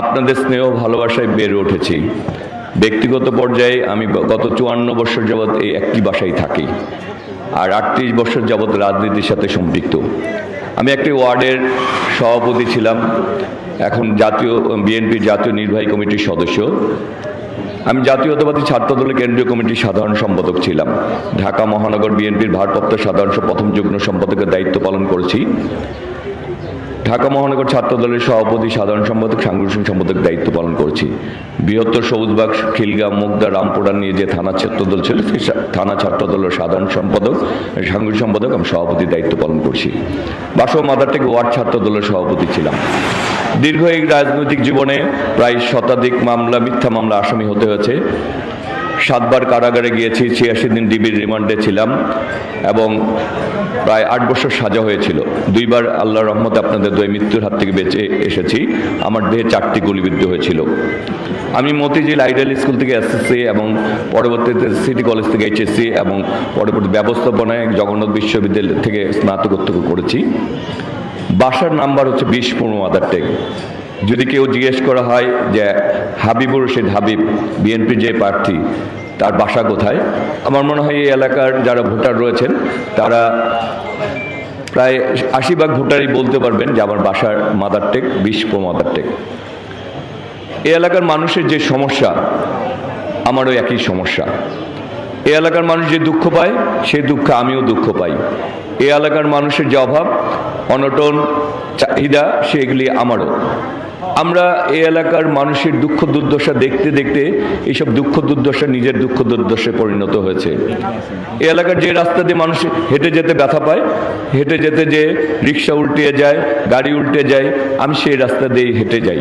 আপনাদের স্নেহ ভালোবাসায় বেড়ে উঠেছি। ব্যক্তিগত পর্যায়ে আমি গত চুয়ান্ন বছর যাবৎ এই একটি বাসায় থাকি আর আটত্রিশ বছর যাবৎ রাজনীতির সাথে সম্পৃক্ত। আমি একটি ওয়ার্ডের সভাপতি ছিলাম, এখন জাতীয়, বিএনপির জাতীয় নির্বাহী কমিটির সদস্য। আমি জাতীয়তাবাদী ছাত্র দলের কেন্দ্রীয় কমিটির সাধারণ সম্পাদক ছিলাম। ঢাকা মহানগর বিএনপির ভারপ্রাপ্ত সাধারণ প্রথম যুগ্ম সম্পাদকের দায়িত্ব পালন করেছি। ঢাকা মহানগর ছাত্রদলের সভাপতি, সাধারণ সম্পাদক, সাংগঠনিক সম্পাদক দায়িত্ব পালন করছি। বৃহত্তর সবুজবাগ খিলগা মুগদা, রামপুরা নিয়ে যে থানা ছাত্রদল ছিল, সেই থানা ছাত্রদলের সাধারণ সম্পাদক, সাংগঠনিক সম্পাদক আমি সভাপতির দায়িত্ব পালন করছি। বাসব মাদার থেকে ওয়ার্ড ছাত্রদলের সভাপতি ছিলাম। দীর্ঘ এই রাজনৈতিক জীবনে প্রায় শতাধিক মামলা, মিথ্যা মামলা আসামি হতে হয়েছে। সাতবার কারাগারে গিয়েছি, ছিয়াশি দিন ডিবির রিমান্ডে ছিলাম এবং প্রায় আট বছর সাজা হয়েছিল। দুইবার আল্লাহ রহমতে আপনাদের দই মৃত্যুর হাত থেকে বেঁচে এসেছি। আমার দেহে চারটি গুলিবিদ্ধ হয়েছিল। আমি মতিঝিল আইডিয়াল স্কুল থেকে এসএসসি এবং পরবর্তীতে সিটি কলেজ থেকে এইচএসসি এবং পরবর্তী ব্যবস্থাপনায় জগন্নাথ বিশ্ববিদ্যালয় থেকে স্নাতকোত্তর করেছি। বাসার নাম্বার হচ্ছে বিশ পনেরো আদার টেক। যদি কেউ জিজ্ঞেস করা হয় যে, হাবিবুর রশিদ হাবিব বিএনপির যে প্রার্থী, তার বাসা কোথায়? আমার মনে হয় এই এলাকার যারা ভোটার রয়েছেন, তারা প্রায় আশি ভাগ ভোটারই বলতে পারবেন যে, আমার বাসার মাদার টেক বিশ পনেরো মাদার টেক। এই এলাকার মানুষের যে সমস্যা, আমারও একই সমস্যা। এ এলাকার মানুষ যে দুঃখ পায় সেই দুঃখে আমিও দুঃখ পাই। এ এলাকার মানুষের যে অভাব, অনটন, চাহিদা সেগুলি আমারও। আমরা এই এলাকার মানুষের দুঃখ দুর্দশা দেখতে দেখতে এইসব দুঃখ দুর্দশা নিজের দুঃখ দুর্দশায় পরিণত হয়েছে। এই এলাকার যে রাস্তা দিয়ে মানুষ হেঁটে যেতে ব্যথা পায়, হেঁটে যেতে যে রিক্সা উল্টে যায়, গাড়ি উল্টে যায়, আমি সেই রাস্তা দিয়ে হেঁটে যাই।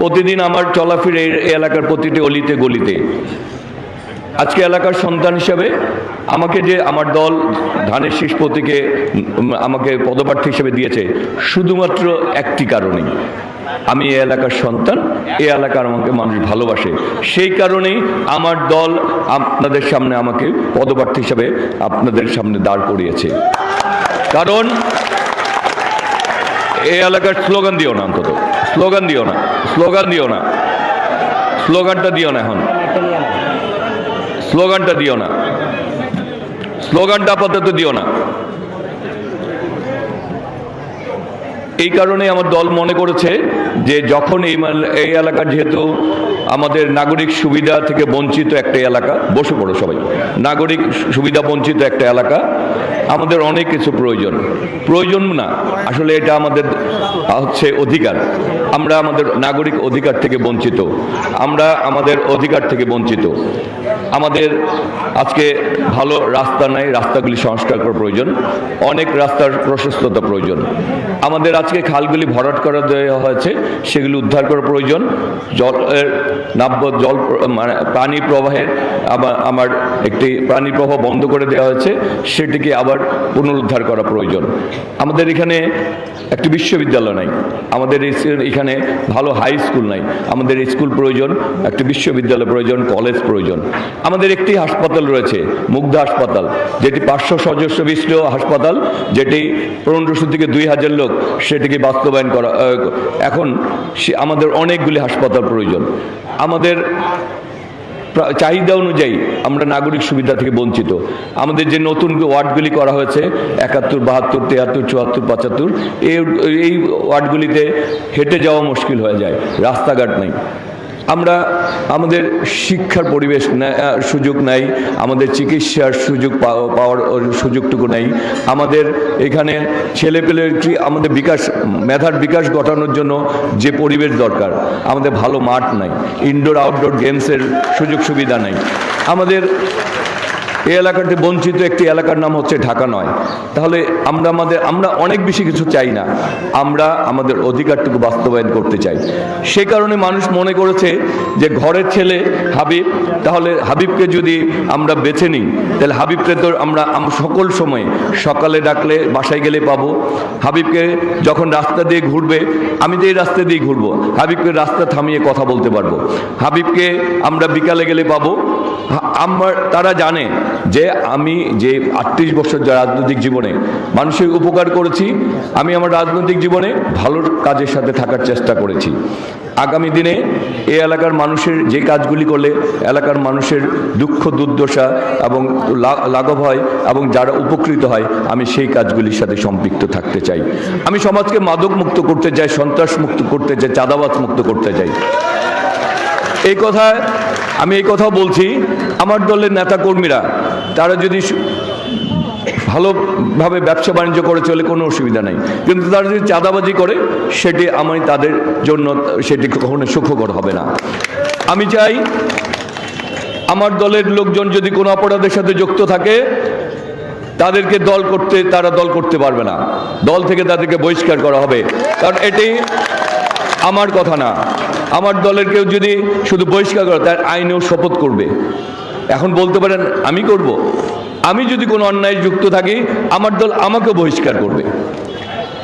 প্রতিদিন আমার চলাফেরা এই এলাকার প্রতিটি অলিতে গলিতে। আজকে এলাকার সন্তান হিসাবে আমাকে যে আমার দল ধানের শীষ প্রতীকে আমাকে পদপ্রার্থী হিসেবে দিয়েছে, শুধুমাত্র একটি কারণেই। আমি এই এলাকার সন্তান, এই এলাকার আমাকে মানুষ ভালোবাসে। সেই কারণেই আমার দল আপনাদের সামনে আমাকে পদপ্রার্থী হিসাবে আপনাদের সামনে দাঁড় করিয়েছে। কারণ এই এলাকার স্লোগান দিও না অন্তত। স্লোগান দিও না। স্লোগান দিও না। স্লোগানটা দিও না এখন। স্লোগানটা দিও না। স্লোগানটা আপাতত দিও না। এই কারণে আমার দল মনে করেছে যে যখন এই এই এলাকা যেহেতু আমাদের নাগরিক সুবিধা থেকে বঞ্চিত একটা এলাকা, বসে পড়ো সবাই। নাগরিক সুবিধা বঞ্চিত একটা এলাকা, আমাদের অনেক কিছু প্রয়োজন। প্রয়োজন না, আসলে এটা আমাদের হচ্ছে অধিকার। আমরা আমাদের নাগরিক অধিকার থেকে বঞ্চিত। আমরা আমাদের অধিকার থেকে বঞ্চিত। আমাদের আজকে ভালো রাস্তা নাই, রাস্তাগুলি সংস্কার করা প্রয়োজন, অনেক রাস্তার প্রশস্ততা প্রয়োজন। আমাদের আজকে খালগুলি ভরাট করা দেওয়া হয়েছে, সেগুলি উদ্ধার করা প্রয়োজন। জলের নাব্য, জল মানে পানি প্রবাহের আমার আমার একটি পানি প্রবাহ বন্ধ করে দেওয়া হয়েছে, সেটিকে আবার পুনরুদ্ধার করা প্রয়োজন। আমাদের এখানে একটি বিশ্ববিদ্যালয় নাই, আমাদের এখানে ভালো হাই স্কুল নাই, আমাদের স্কুল প্রয়োজন, একটি বিশ্ববিদ্যালয় প্রয়োজন, কলেজ প্রয়োজন। আমাদের একটি হাসপাতাল রয়েছে, মুগ্ধা হাসপাতাল। যেটি পাঁচশো সদস্য বিশিষ্ট হাসপাতাল, যেটি পনেরোশো থেকে দুই হাজার লোক সেটিকে বাস্তবায়ন করা এখন আমাদের অনেকগুলি হাসপাতাল প্রয়োজন। আমাদের চাহিদা অনুযায়ী আমরা নাগরিক সুবিধা থেকে বঞ্চিত। আমাদের যে নতুন ওয়ার্ডগুলি করা হয়েছে, একাত্তর, বাহাত্তর, তিয়াত্তর, চুয়াত্তর, পঁচাত্তর এই ওয়ার্ডগুলিতে হেঁটে যাওয়া মুশকিল হয়ে যায়, রাস্তাঘাট নেই। আমরা আমাদের শিক্ষার পরিবেশ সুযোগ নাই, আমাদের চিকিৎসার সুযোগ পাওয়া- পাওয়ার সুযোগটুকু নাই। আমাদের এখানে ছেলেপেলের কি আমাদের বিকাশ, মেধার বিকাশ ঘটানোর জন্য যে পরিবেশ দরকার, আমাদের ভালো মাঠ নাই ইনডোর আউটডোর গেমসের সুযোগ সুবিধা নাই। আমাদের এই এলাকাটি বঞ্চিত একটি এলাকার নাম হচ্ছে ঢাকা নয়। তাহলে আমরা আমাদের, আমরা অনেক বেশি কিছু চাই না। আমরা আমাদের অধিকারটুকু বাস্তবায়ন করতে চাই। সেই কারণে মানুষ মনে করেছে যে ঘরের ছেলে হাবিব, তাহলে হাবিবকে যদি আমরা বেছে নিই, তাহলে হাবিবকে তো আমরা সকল সময়, সকালে ডাকলে বাসায় গেলে পাবো। হাবিবকে যখন রাস্তা দিয়ে ঘুরবে, আমি তো এই রাস্তা দিয়ে ঘুরবো। হাবিবকে রাস্তা থামিয়ে কথা বলতে পারব। হাবিবকে আমরা বিকালে গেলে পাবো। আমার তারা জানে যে আমি যে আটত্রিশ বছর যে রাজনৈতিক জীবনে মানুষের উপকার করেছি, আমি আমার রাজনৈতিক জীবনে ভালো কাজের সাথে থাকার চেষ্টা করেছি। আগামী দিনে এই এলাকার মানুষের যে কাজগুলি করলে, এলাকার মানুষের দুঃখ, দুর্দশা এবং লাঘব হয় এবং যারা উপকৃত হয়, আমি সেই কাজগুলির সাথে সম্পৃক্ত থাকতে চাই। আমি সমাজকে মাদক মুক্ত করতে চাই সন্ত্রাস মুক্ত করতে চাই চাঁদাবাজ মুক্ত করতে চাই। এই কথা আমি এই কথা বলছি, আমার দলের নেতাকর্মীরা, তারা যদি ভালোভাবে ব্যবসা বাণিজ্য করে চলে, কোনো অসুবিধা নেই। কিন্তু তারা যদি চাঁদাবাজি করে, সেটি আমি তাদের জন্য, সেটি কখনো সুখকর হবে না। আমি চাই, আমার দলের লোকজন যদি কোনো অপরাধের সাথে যুক্ত থাকে, তাদেরকে দল করতে, তারা দল করতে পারবে না। দল থেকে তাদেরকে বহিষ্কার করা হবে। কারণ এটি আমার কথা না। আমার দলের কেউ যদি শুধু বহিষ্কার করে, তার আইনেও শপথ করবে। এখন বলতে পারেন, আমি করব। আমি যদি কোনো অন্যায় যুক্ত থাকি, আমার দল আমাকে বহিষ্কার করবে।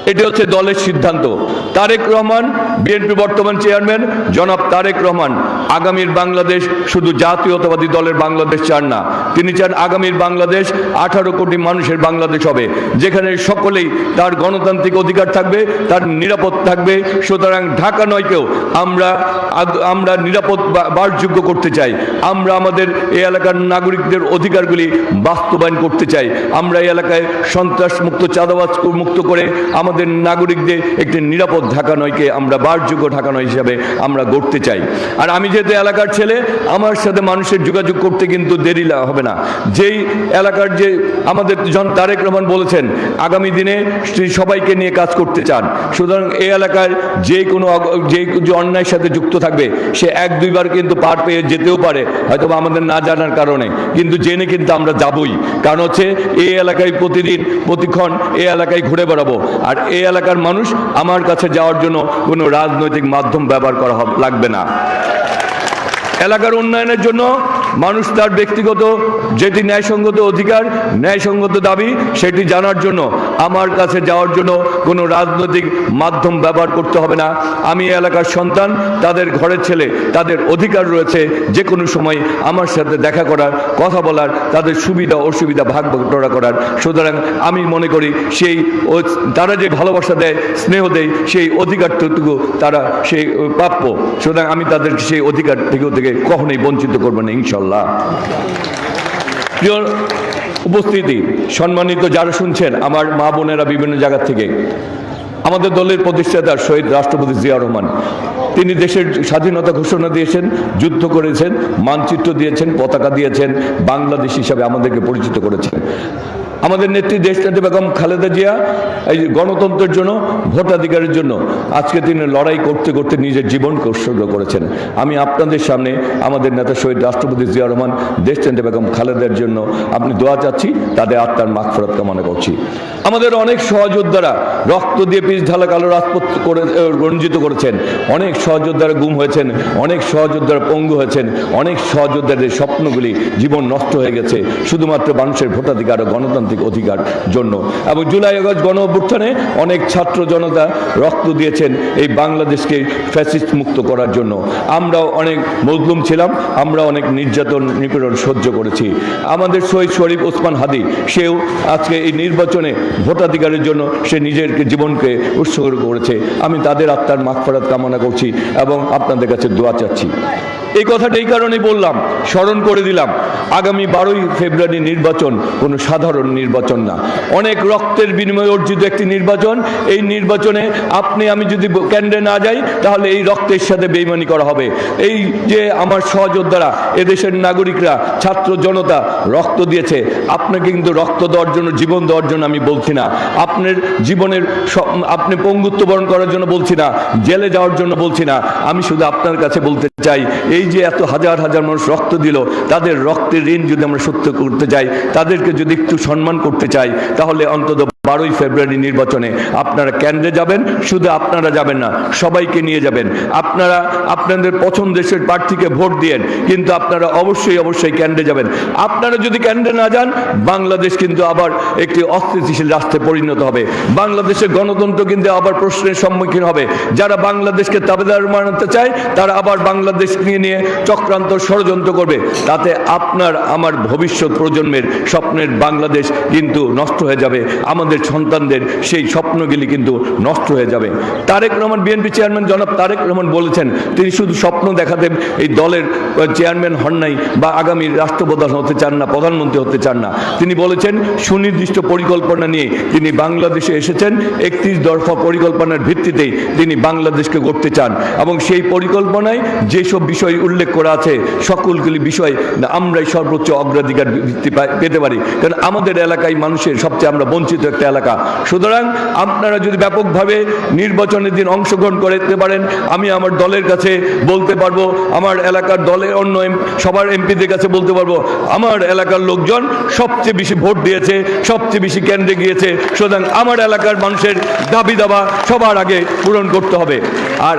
এটি হচ্ছে দলের সিদ্ধান্ত। তারেক রহমান বিএনপি বর্তমান চেয়ারম্যান জনাব তারেক রহমান, আগামীর বাংলাদেশ শুধু জাতীয়তাবাদী দলের বাংলাদেশ চান না, তিনি চান আগামীর বাংলাদেশ আঠারো কোটি মানুষের বাংলাদেশ হবে, যেখানে সকলেই তার গণতান্ত্রিক অধিকার থাকবে, তার নিরাপদ থাকবে, সুতরাং ঢাকা নয়কেও আমরা আমরা নিরাপদ বাসযোগ্য করতে চাই, আমরা আমাদের এই এলাকার নাগরিকদের অধিকারগুলি বাস্তবায়ন করতে চাই, আমরা এই এলাকায় সন্ত্রাস মুক্ত চাঁদাবাজ মুক্ত করে আমাদের নাগরিকদের একটি নিরাপদ ঢাকা নয়কে আমরা বাসযোগ্য ঢাকা হিসাবে আমরা গড়তে চাই। আর আমি যেহেতু এলাকার ছেলে, আমার সাথে মানুষের যোগাযোগ করতে কিন্তু দেরি হবে না। যেই এলাকার যে আমাদের জন তারেক রহমান বলেছেন, আগামী দিনে সবাইকে নিয়ে কাজ করতে চান। সুতরাং এই এলাকার যে কোনো যে যে অন্যায়ের সাথে যুক্ত থাকবে, সে এক দুইবার কিন্তু পার পেয়ে যেতেও পারে হয়তো আমাদের না জানার কারণে। কিন্তু জেনে কিন্তু আমরা যাবই। কারণ হচ্ছে, এই এলাকায় প্রতিদিন, প্রতিক্ষণ এই এলাকায় ঘুরে বেড়াবো। আর এই এলাকার মানুষ আমার কাছে যাওয়ার জন্য কোনো রাজনৈতিক মাধ্যম ব্যবহার করা লাগবে না। এলাকার উন্নয়নের জন্য মানুষ তার ব্যক্তিগত যেটি ন্যায়সঙ্গত অধিকার, ন্যায়সঙ্গত দাবি, সেটি জানার জন্য, আমার কাছে যাওয়ার জন্য কোনো রাজনৈতিক মাধ্যম ব্যবহার করতে হবে না। আমি এলাকার সন্তান, তাদের ঘরের ছেলে, তাদের অধিকার রয়েছে, যে কোনো সময় আমার সাথে দেখা করার, কথা বলার, তাদের সুবিধা, অসুবিধা ভাগ বটরা করার। সুতরাং আমি মনে করি, সেই তারা যে ভালোবাসা দেয়, স্নেহ দেয়, সেই অধিকারটুকু তারা সেই প্রাপ্য। সুতরাং আমি তাদের সেই অধিকার থেকে থেকে কখনোই বঞ্চিত করব না ইনশাল্লাহ উপস্থিতি, সম্মানিত যারা শুনছেন, আমার মা বোনেরা বিভিন্ন জায়গা থেকে, আমাদের দলের প্রতিষ্ঠাতা শহীদ রাষ্ট্রপতি জিয়া রহমান, তিনি দেশের স্বাধীনতা ঘোষণা দিয়েছেন, যুদ্ধ করেছেন, মানচিত্র দিয়েছেন, পতাকা দিয়েছেন, বাংলাদেশ হিসাবে আমাদেরকে পরিচিত করেছেন। আমাদের নেত্রী দেশনেত্রী বেগম খালেদা জিয়া, এই গণতন্ত্রের জন্য, ভোটাধিকারের জন্য আজকে তিনি লড়াই করতে করতে নিজের জীবনকে উৎসর্গ করেছেন। আমি আপনাদের সামনে আমাদের নেতা শহীদ রাষ্ট্রপতি জিয়া রহমান, দেশনেত্রী বেগম খালেদার জন্য আপনি দোয়া চাচ্ছি, তাদের আত্মার মাগফরত কামনা করছি। আমাদের অনেক সহযোদ্ধারা রক্ত দিয়ে পিস ঢালা কালো রাজপথ করে রঞ্জিত করেছেন। অনেক সহযোদ্ধারা গুম হয়েছেন, অনেক সহযোদ্ধারা পঙ্গু হয়েছেন, অনেক সহযোদ্ধাদের স্বপ্নগুলি জীবন নষ্ট হয়ে গেছে। শুধুমাত্র মানুষের ভোটাধিকার ও গণতান্ত্রিক অধিকার জন্য। এবং জুলাই আগস্ট গণ অভ্যুত্থানে অনেক ছাত্র জনতা রক্ত দিয়েছেন এই বাংলাদেশকে ফ্যাসিস্ট মুক্ত করার জন্য। আমরাও অনেক মজলুম ছিলাম, আমরা অনেক নির্যাতন নিপীড়ন সহ্য করেছি। আমাদের শহীদ শরীফ ওসমান হাদি, সেও আজকে এই নির্বাচনে ভোটাধিকারের জন্য সে নিজের জীবনকে উৎসর্গ করেছে। আমি তাদের আত্মার মাগফরাত কামনা করছি এবং আপনাদের কাছে দোয়া চাচ্ছি। এই কথাটা এই কারণে বললাম, স্মরণ করে দিলাম, আগামী বারোই ফেব্রুয়ারি নির্বাচন কোনো সাধারণ নির্বাচন না। অনেক রক্তের বিনিময়ে অর্জিত একটি নির্বাচন, এই নির্বাচনে আপনি, আমি যদি কেন্দ্রে না যাই, তাহলে এই রক্তের সাথে বেইমানি করা হবে। এই যে আমার সহযোদ্ধারা, এদেশের নাগরিকরা, ছাত্র জনতা রক্ত দিয়েছে, আপনাকে কিন্তু রক্ত দেওয়ার জন্য, জীবন দেওয়ার জন্য আমি বলছি না। আপনার জীবনের আপনি পঙ্গুত্ব বরণ করার জন্য বলছি না, জেলে যাওয়ার জন্য বলছি না। আমি শুধু আপনার কাছে বলতে চাই, এই যে এত হাজার হাজার মানুষ রক্ত দিল, তাদের রক্তের ঋণ যদি আমরা সত্য করতে চাই, তাদেরকে যদি একটু সম্মান করতে চাই, তাহলে অন্তত বারোই ফেব্রুয়ারি নির্বাচনে আপনারা কেন্দ্রে যাবেন, শুধু আপনারা যাবেন না, সবাইকে নিয়ে যাবেন। আপনারা আপনাদের পছন্দের প্রার্থীকে ভোট দিয়েন, কিন্তু আপনারা অবশ্যই অবশ্যই কেন্দ্রে যাবেন। আপনারা যদি কেন্দ্রে না যান, বাংলাদেশ কিন্তু আবার একটি অস্থিতিশীল রাষ্ট্রে পরিণত হবে। বাংলাদেশের গণতন্ত্র কিন্তু আবার প্রশ্নের সম্মুখীন হবে। যারা বাংলাদেশকে তাবেদার মানাতে চায়, তারা আবার বাংলাদেশ নিয়ে নিয়ে চক্রান্ত ষড়যন্ত্র করবে, তাতে আপনার, আমার ভবিষ্যৎ প্রজন্মের স্বপ্নের বাংলাদেশ কিন্তু নষ্ট হয়ে যাবে, আমাদের সন্তানদের সেই স্বপ্নগুলি কিন্তু নষ্ট হয়ে যাবে। তারেক রহমান, বিএনপি চেয়ারম্যান জনাব তারেক রহমান বলেছেন, তিনি শুধু স্বপ্ন দেখাতেন এই দলের চেয়ারম্যান হন নাই বা আগামী রাষ্ট্রপ্রধান হতে চান না, প্রধানমন্ত্রী হতে চান না। তিনি বলেছেন, সুনির্দিষ্ট পরিকল্পনা নিয়ে তিনি বাংলাদেশে এসেছেন, একত্রিশ দফা পরিকল্পনার ভিত্তিতেই তিনি বাংলাদেশকে করতে চান। এবং সেই পরিকল্পনায় যেসব বিষয় উল্লেখ করা আছে, সকলগুলি বিষয় আমরাই সর্বোচ্চ অগ্রাধিকার ভিত্তি পেতে পারি। কারণ আমাদের এলাকায় মানুষের সবচেয়ে আমরা বঞ্চিত একটা এলাকা। সুতরাং আপনারা যদি ব্যাপকভাবে নির্বাচনের দিন অংশগ্রহণ করতে পারেন, আমি আমার দলের কাছে বলতে পারব, আমার এলাকার দলের অন্য সবার এমপিদের কাছে বলতে পারব, আমার এলাকার লোকজন সবচেয়ে বেশি ভোট দিয়েছে, সবচেয়ে বেশি কেন্দ্রে গিয়েছে। সুতরাং আমার এলাকার মানুষের দাবি দাবা সবার আগে পূরণ করতে হবে। আর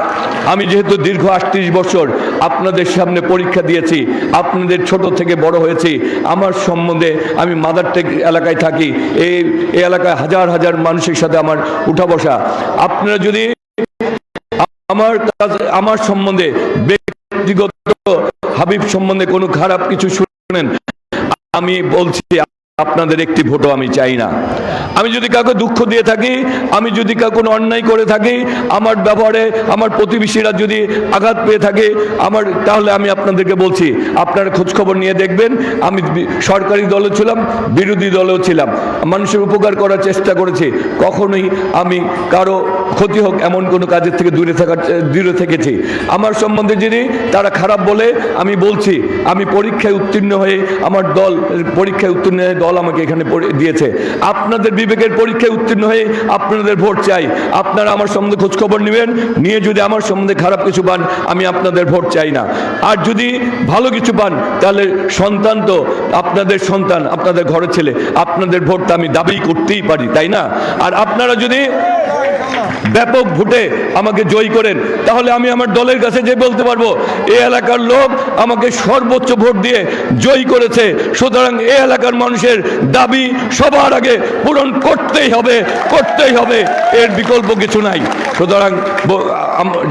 আমি যেহেতু দীর্ঘ আটত্রিশ বছর আপনাদের সামনে পরীক্ষা দিয়েছি, আপনাদের ছোট থেকে বড় হয়েছি। আমার সম্বন্ধে আমি মাদারটেক এলাকায় থাকি, এই এলাকায় হাজার হাজার মানুষের সাথে আমার উঠা বসা। আপনারা যদি আমার আমার সম্বন্ধে ব্যক্তিগত হাবিব সম্বন্ধে কোনো খারাপ কিছু শুনেন, আমি বলছি আপনাদের একটি ভোটও আমি চাই না। আমি যদি কাউকে দুঃখ দিয়ে থাকি, আমি যদি কাউকে কোনো অন্যায় করে থাকি, আমার ব্যবহারে আমার প্রতিবেশীরা যদি আঘাত পেয়ে থাকে, আমার, তাহলে আমি আপনাদেরকে বলছি, আপনারা খোঁজখবর নিয়ে দেখবেন, আমি সরকারি দলে ছিলাম, বিরোধী দলেও ছিলাম। মানুষের উপকার করার চেষ্টা করেছি। কখনোই আমি কারও ক্ষতি হোক এমন কোনো কাজের থেকে দূরে থাকার, দূরে থেকেছি। আমার সম্বন্ধে যিনি, তারা খারাপ বলে আমি বলছি, আমি পরীক্ষায় উত্তীর্ণ হয়ে আমার দল, পরীক্ষায় উত্তীর্ণ হয়ে দল আমাকে এখানে দিয়েছে। আপনাদের বিবেকের পরীক্ষায় উত্তীর্ণ হয়ে আপনাদের ভোট চাই। আপনারা আমার সম্বন্ধে খোঁজখবর নেবেন। নিয়ে যদি আমার সম্বন্ধে খারাপ কিছু পান, আমি আপনাদের ভোট চাই না। আর যদি ভালো কিছু পান, তাহলে সন্তান তো আপনাদের সন্তান, আপনাদের ঘরের ছেলে। আপনাদের ভোটটা আমি দাবি করতেই পারি, তাই না? আর আপনারা যদি ব্যাপক ভোটে আমাকে জয়ী করেন। তাহলে আমি আমার দলের কাছে যে বলতে পারব এই এলাকার লোক আমাকে সর্বোচ্চ ভোট দিয়ে জয়ী করেছে। সুতরাং এই এলাকার মানুষের দাবি সবার আগে পূরণ করতেই হবে করতেই হবে। এর বিকল্প কিছু নাই। সুতরাং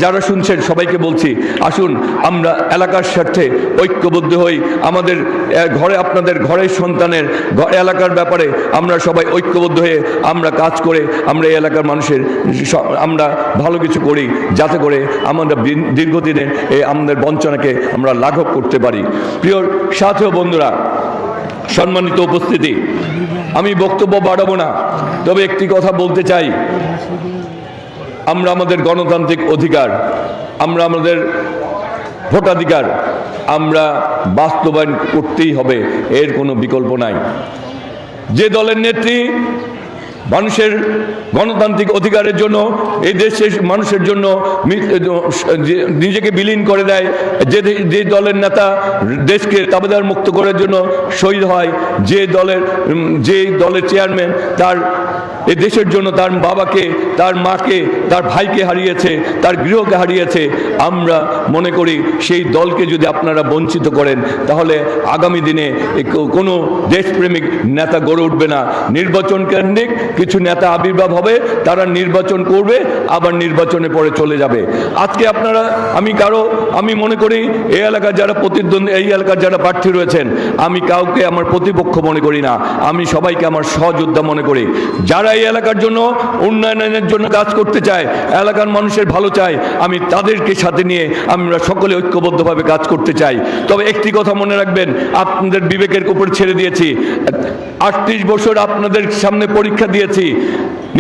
যারা শুনছেন, সবাইকে বলছি, আসুন, আমরা এলাকার স্বার্থে ঐক্যবদ্ধ হই। আমাদের ঘরে, আপনাদের ঘরের সন্তানের এলাকার ব্যাপারে আমরা সবাই ঐক্যবদ্ধ হয়ে আমরা কাজ করে আমরা এই এলাকার মানুষের আমরা ভালো কিছু করি যাতে করে আমরা দিন- দীর্ঘদিনে এই আমাদের বঞ্চনাকে আমরা লাঘব করতে পারি। প্রিয় সাথী ও বন্ধুরা, সম্মানিত উপস্থিতি, আমি বক্তব্য বাড়াবো না, তবে একটি কথা বলতে চাই। আমরা আমাদের গণতান্ত্রিক অধিকার, আমরা আমাদের ভোটাধিকার, আমরা বাস্তবায়ন করতেই হবে, এর কোনো বিকল্প নাই। যে দলের নেত্রী মানুষের গণতান্ত্রিক অধিকারের জন্য, এই দেশের মানুষের জন্য নিজেকে বিলীন করে দেয়, যে যে দলের নেতা দেশকে তাবেদার মুক্ত করার জন্য শহীদ হয়, যে দলের যে দলের চেয়ারম্যান তার, এ দেশের জন্য তার বাবাকে, তার মাকে, তার ভাইকে হারিয়েছে, তার গৃহকে হারিয়েছে, আমরা মনে করি সেই দলকে যদি আপনারা বঞ্চিত করেন, তাহলে আগামী দিনে কোনো দেশপ্রেমিক নেতা গড়ে উঠবে না। নির্বাচন কেন্দ্রিক কিছু নেতা আবির্ভাব হবে, তারা নির্বাচন করবে, আবার নির্বাচনে পরে চলে যাবে। আজকে আপনারা, আমি কারও, আমি মনে করি এই এলাকার যারা প্রতিদ্বন্দ্বী, এই এলাকার যারা প্রার্থী রয়েছেন, আমি কাউকে আমার প্রতিপক্ষ মনে করি না। আমি সবাইকে আমার সহযোদ্ধা মনে করি। যারা এই এলাকার জন্য উন্নয়নের জন্য কাজ করতে চায়, এলাকার মানুষের ভালো চায়, আমি তাদেরকে সাথে নিয়ে আমরা সকলে ঐক্যবদ্ধভাবে কাজ করতে চাই। তবে একটি কথা মনে রাখবেন, আপনাদের বিবেকের উপর ছেড়ে দিয়েছি। আটত্রিশ বছর আপনাদের সামনে পরীক্ষা দিয়েছি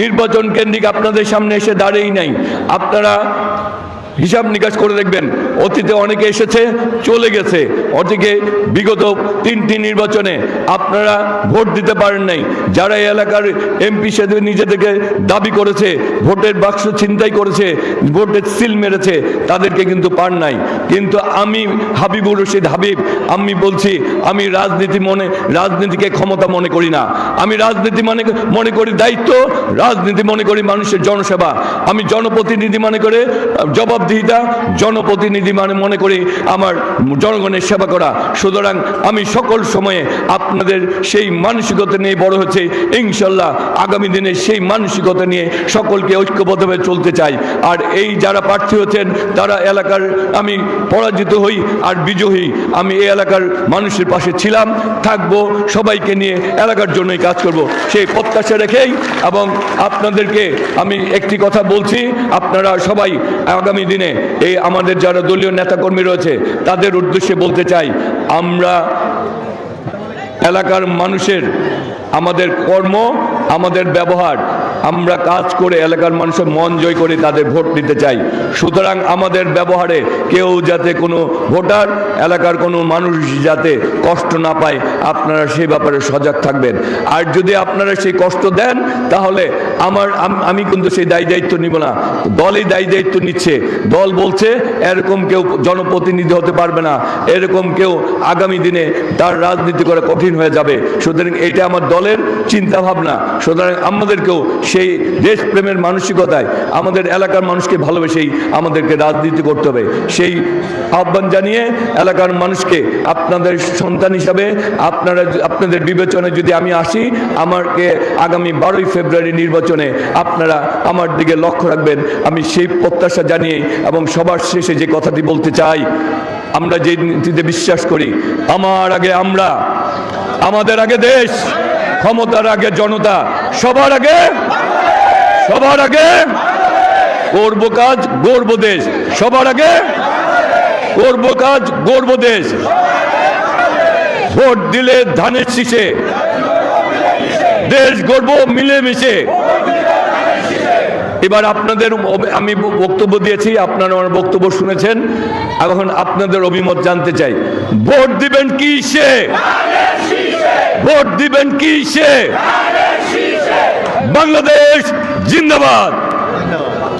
নির্বাচন কেন্দ্রিক আপনাদের সামনে এসে দাঁড়িয়েই নাই। আপনারা হিসাব নিকাশ করে দেখবেন, অতীতে অনেকে এসেছে, চলে গেছে। অতীকে বিগত তিনটি নির্বাচনে আপনারা ভোট দিতে পারেন নাই। যারা এলাকার এমপি সাথে নিজেদেরকে দাবি করেছে, ভোটের বাক্স ছিনতাই করেছে, ভোটের সিল মেরেছে, তাদেরকে কিন্তু পান নাই। কিন্তু আমি হাবিবুর রশিদ হাবিব, আমি বলছি, আমি রাজনীতি মনে, রাজনীতিকে ক্ষমতা মনে করি না। আমি রাজনীতি মানে মনে করি দায়িত্ব, রাজনীতি মনে করি মানুষের জনসেবা। আমি জনপ্রতিনিধি মনে করে জবাব জবাবদিহিতা জনপ্রতিনিধি মানে মনে করি আমার জনগণের সেবা করা। সুতরাং আমি সকল সময়ে আপনাদের সেই মানসিকতা নিয়ে বড় হচ্ছে। ইনশাল্লাহ আগামী দিনে সেই মানসিকতা নিয়ে সকলকে ঐক্যবদ্ধভাবে চলতে চাই। আর এই যারা প্রার্থী হচ্ছেন, তারা এলাকার আমি পরাজিত হই আর বিজয়ী। আমি এই এলাকার মানুষের পাশে ছিলাম, থাকব, সবাইকে নিয়ে এলাকার জন্যই কাজ করব। সেই প্রত্যাশা রেখেই এবং আপনাদেরকে আমি একটি কথা বলছি। আপনারা সবাই আগামী দিনে এই আমাদের যারা দলীয় নেতাকর্মী রয়েছে, তাদের উদ্দেশ্যে বলতে চাই, আমরা এলাকার মানুষের আমাদের কর্ম, আমাদের ব্যবহার, আমরা কাজ করে এলাকার মানুষের মন জয় করে তাদের ভোট নিতে চাই। সুতরাং আমাদের ব্যবহারে কেউ যাতে কোনো ভোটার, এলাকার কোনো মানুষ যাতে কষ্ট না পায়, আপনারা সেই ব্যাপারে সজাগ থাকবেন। আর যদি আপনারা সেই কষ্ট দেন, তাহলে আমার, আমি কিন্তু সেই দায়ী দায়িত্ব নিব না। দলই দায়ী দায়িত্ব নিচ্ছে। দল বলছে, এরকম কেউ জনপ্রতিনিধি হতে পারবে না। এরকম কেউ আগামী দিনে তার রাজনীতি করা কঠিন হয়ে যাবে। সুতরাং এটা আমার দলের চিন্তা ভাবনা সুতরাং আমাদেরকেও সেই দেশপ্রেমের মানসিকতায়, আমাদের এলাকার মানুষকে ভালোবেসেই আমাদেরকে রাজনীতি করতে হবে। সেই আহ্বান জানিয়ে এলাকার মানুষকে আপনাদের সন্তান হিসাবে, আপনারা আপনাদের বিবেচনায় যদি আমি আসি, আমাকে আগামী বারোই ফেব্রুয়ারি নির্বাচনে আপনারা আমার দিকে লক্ষ্য রাখবেন। আমি সেই প্রত্যাশা জানিয়ে এবং সবার শেষে যে কথাটি বলতে চাই, আমরা যে নীতিতে বিশ্বাস করি, আমার আগে আমরা, আমাদের আগে দেশ, ক্ষমতার আগে জনতা, সবার আগে সবার আগে করব কাজ, গর্ব দেশ, সবার আগে করব কাজ, গর্ব দেশ। ভোট দিলে ধানের শীষে, দেশ গর্ব মিলেমিশে। এবার আপনাদের আমি বক্তব্য দিয়েছি, আপনারা আমার বক্তব্য শুনেছেন। এখন আপনাদের অভিমত জানতে চাই। ভোট দিবেন কি সে? ভোট দিবেন কি সে? বাংলাদেশ জিন্দাবাদ।